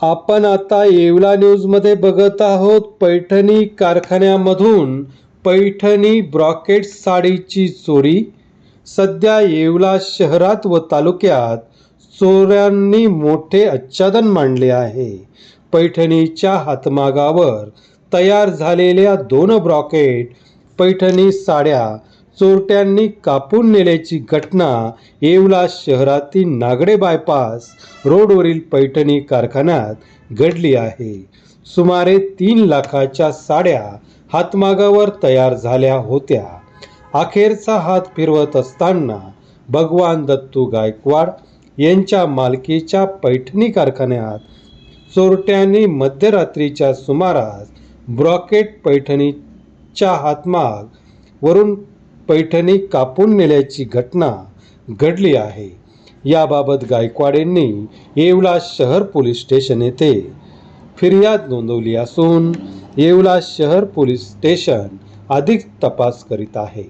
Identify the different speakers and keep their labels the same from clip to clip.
Speaker 1: आपण आता येवला न्यूजमध्ये बघत आहोत पैठणी कारखान्यामधून पैठणी ब्रॉकेट साडीची चोरी. सध्या येवला शहरात व तालुक्यात चोऱ्यांनी मोठे आच्छादन मांडले आहे. पैठणीच्या हातमागावर तयार झालेल्या दोन ब्रॉकेट पैठणी साड्या चोरट्यांनी कापून नेल्याची घटना येवला शहरातील नागडे बायपास रोडवरील पैठणी कारखान्यात घडली आहे. सुमारे तीन लाखाच्या साड्या हातमागावर तयार झाल्या होत्या. अखेरचा हात फिरवत असताना भगवान दत्तू गायकवाड यांच्या मालकीच्या पैठणी कारखान्यात चोरट्यांनी मध्यरात्रीच्या सुमारास ब्रॉकेट पैठणीच्या हातमाग वरून पैठणी कापून नेल्याची घटना घडली आहे. याबाबत गायकवाडेंनी येवला शहर पोलीस स्टेशन येथे फिर्याद नोंदवली असून येवला शहर पोलीस स्टेशन अधिक तपास करीत आहे.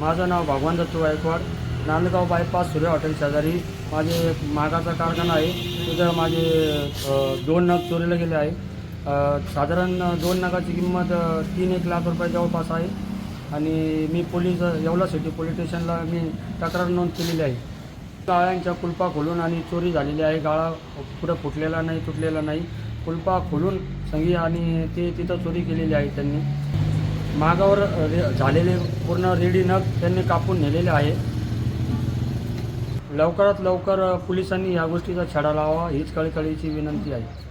Speaker 2: माझं नाव भगवान दत्तू गायकवाड. नांदगाव बायपास सूर्य हॉटेल शेजारी. माझे मागाचा कारखाना आहे. तिथं माझे दोन नग चोरीला गेले आहे. साधारण दोन नगाची किंमत तीन एक लाख रुपये जवळपास आहे. आणि मी पोलीस येवला सिटी पोलीस स्टेशनला मी तक्रार नोंद केलेली आहे. गाळ्यांच्या कुलपा खोलून आणि चोरी झालेली आहे. गाळा पुढं फुटलेला नाही तुटलेला नाही. कुलपा खोलून संगी आणि ते तिथं चोरी केलेली आहे त्यांनी. मागावर रे झालेले पूर्ण रेडी नग त्यांनी कापून नेलेले आहे. लवकरात लवकर पोलिसांनी या गोष्टीचा छडा लावा हीच कळकळीची विनंती आहे.